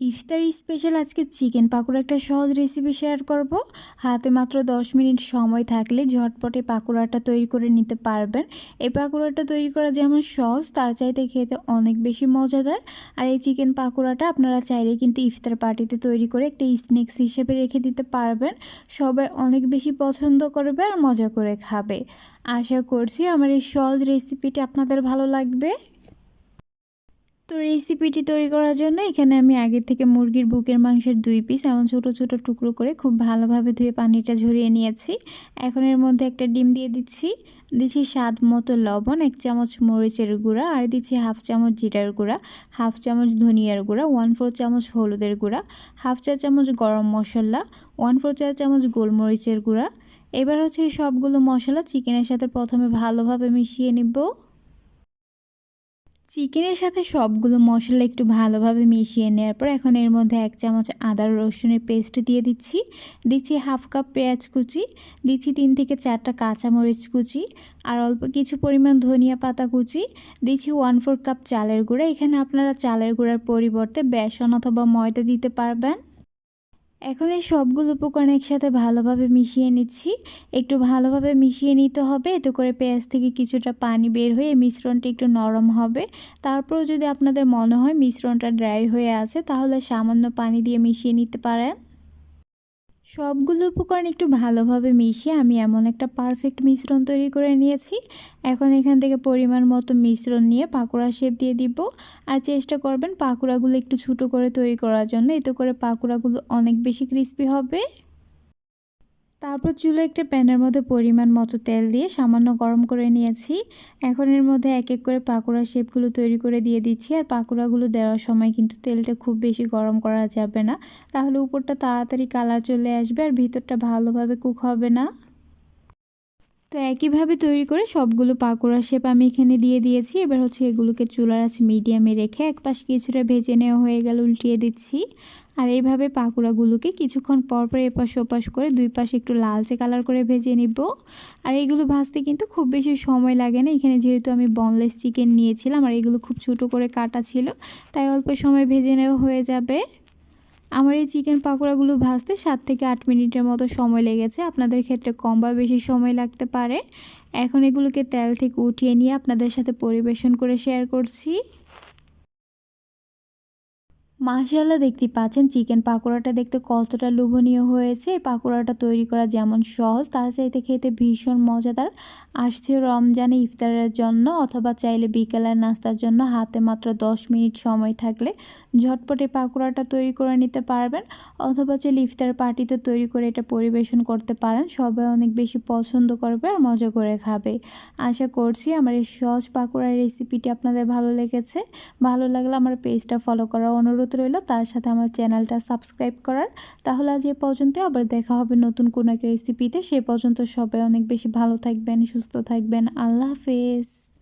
ইফতার special আজকে chicken pakora একটা সহজ রেসিপি শেয়ার করব। হাতে মাত্র 10 মিনিট সময় থাকলে ঝটপটে পাকোড়াটা তৈরি করে নিতে পারবেন। এই পাকোড়াটা তৈরি করা যেমন সহজ, তার চাইতে খেতে অনেক বেশি মজাদার। আর এই চিকেন পাকোড়াটা আপনারা চাইলে কিন্তু ইফতার পার্টিতে তৈরি করে একটা স্ন্যাক্স হিসেবে রেখে দিতে পারবেন। সবাই অনেক বেশি পছন্দ করবে আর মজা করে খাবে। আশা করছি আমার এই সহজ রেসিপিটি আপনাদের ভালো লাগবে। তো রেসিপিটি তৈরি করার জন্য এখানে আমি আগে থেকে মুরগির বুকের মাংসের দুই পিস এমন ছোট ছোট টুকরো করে খুব ভালোভাবে ধুয়ে পানিটা ঝরিয়ে নিয়েছি। এখন এর মধ্যে একটা ডিম দিয়ে দিচ্ছি। দিচ্ছি স্বাদ মতো লবণ, এক চামচ মরিচের গুঁড়া আর দিচ্ছি হাফ চামচ জিরার গুঁড়া, হাফ চামচ ধনিয়ার গুঁড়া ওয়ান ফোর চামচ হলুদের গুঁড়া হাফ চা চামচ গরম মশলা ওয়ান ফোর চা চামচ গোলমরিচের গুঁড়া। এবার হচ্ছে সবগুলো মশলা চিকেনের সাথে প্রথমে ভালোভাবে মিশিয়ে নিব। চিকেনের সাথে সবগুলো মশলা একটু ভালোভাবে মিশিয়ে নেওয়ার পর এখন এর মধ্যে এক চামচ আদা রসুনের পেস্ট দিয়ে দিচ্ছি। দিচ্ছি হাফ কাপ পেঁয়াজ কুচি, দিচ্ছি তিন থেকে চারটা কাঁচামরিচ কুচি আর অল্প কিছু পরিমাণ ধনিয়া পাতা কুচি। দিচ্ছি ওয়ান ফোর কাপ চালের গুঁড়া। এখানে আপনারা চালের গুঁড়ার পরিবর্তে বেসন অথবা ময়দা দিতে পারবেন। এখন এই সবগুলো উপকরণ একসাথে ভালোভাবে মিশিয়ে নিচ্ছি। একটু ভালোভাবে মিশিয়ে নিতে হবে, এতে করে পেঁয়াজ থেকে কিছুটা পানি বের হয়ে মিশ্রণটা একটু নরম হবে। তারপর যদি আপনাদের মনে হয় মিশ্রণটা ড্রাই হয়ে আছে, তাহলে সামান্য পানি দিয়ে মিশিয়ে নিতে পারেন। সবগুলো উপকরণ একটু ভালোভাবে মিশিয়ে আমি এমন একটা পারফেক্ট মিশ্রণ তৈরি করে নিয়েছি। এখন এখান থেকে পরিমাণ মতো মিশ্রণ নিয়ে পাকোড়া শেপ দিয়ে দিব। আর চেষ্টা করবেন পাকোড়াগুলো একটু ছোটো করে তৈরি করার জন্য। এতে করে পাকোড়াগুলো অনেক বেশি ক্রিস্পি হবে। তারপর চুলে একটা প্যানের মধ্যে পরিমাণ মতো তেল দিয়ে সামান্য গরম করে নিয়েছি। এখন এর মধ্যে এক এক করে পাকোড়া শেপগুলো তৈরি করে দিয়ে দিচ্ছি আর পাকোড়াগুলো দেওয়ার সময় কিন্তু তেলটা খুব বেশি গরম করা যাবে না। তাহলে উপরটা তাড়াতাড়ি কালার চলে আসবে আর ভিতরটা ভালোভাবে কুক হবে না। তো একইভাবে তৈরি করে সবগুলো পাকোড়া শেপ আমি এখানে দিয়ে দিয়েছি। এবার হচ্ছে এগুলোকে চুলার আছে মিডিয়ামে রেখে এক পাশ কিছুটা ভেজে নেওয়া হয়ে গেল, উল্টিয়ে দিচ্ছি। আর এইভাবে পাকোড়াগুলোকে কিছুক্ষণ পর পর এপাশ ওপাশ করে দুই পাশে একটু লালচে কালার করে ভেজে নিব। আর এইগুলো ভাজতে কিন্তু খুব বেশি সময় লাগে না। এখানে যেহেতু আমি বনলেস চিকেন নিয়েছিলাম, আর এগুলো খুব ছোটো করে কাটা ছিল, তাই অল্প সময় ভেজে নেওয়া হয়ে যাবে। আমার এই চিকেন পাকোড়াগুলো ভাজতে সাত থেকে আট মিনিটের মতো সময় লেগেছে। আপনাদের ক্ষেত্রে কম বা বেশি সময় লাগতে পারে। এখন এগুলোকে তেল থেকে উঠিয়ে নিয়ে আপনাদের সাথে পরিবেশন করে শেয়ার করছি। মাশাল্লাহ দেখতে পাচ্ছেন চিকেন পাকোড়াটা দেখতে কতটা লোভনীয় হয়েছে। এই পাকোড়াটা তৈরি করা যেমন সহজ, তার চাইতে খেতে ভীষণ মজাদার। আসছে রমজানে ইফতারের জন্য অথবা চাইলে বিকেলের নাস্তার জন্য হাতে মাত্র 10 মিনিট সময় থাকলে ঝটপটে পাকোড়াটা তৈরি করে নিতে পারবেন। অথবা চাইলে ইফতার পার্টিতে তৈরি করে এটা পরিবেশন করতে পারেন। সবাই অনেক বেশি পছন্দ করবে আর মজা করে খাবে। আশা করছি আমার এই সহজ পাকোড়ার রেসিপিটি আপনাদের ভালো লেগেছে। ভালো লাগলে আমার পেজটা ফলো করার অনুরোধ অনুরোধ রইল তার সাথে আমার চ্যানেলটা সাবস্ক্রাইব করার। তাহলে আজ এ পর্যন্ত আবার দেখা হবে নতুন কোনো একটা রেসিপিতে সে পর্যন্ত সবাই অনেক বেশি ভালো থাকবেন, সুস্থ থাকবেন। আল্লাহ হাফেজ।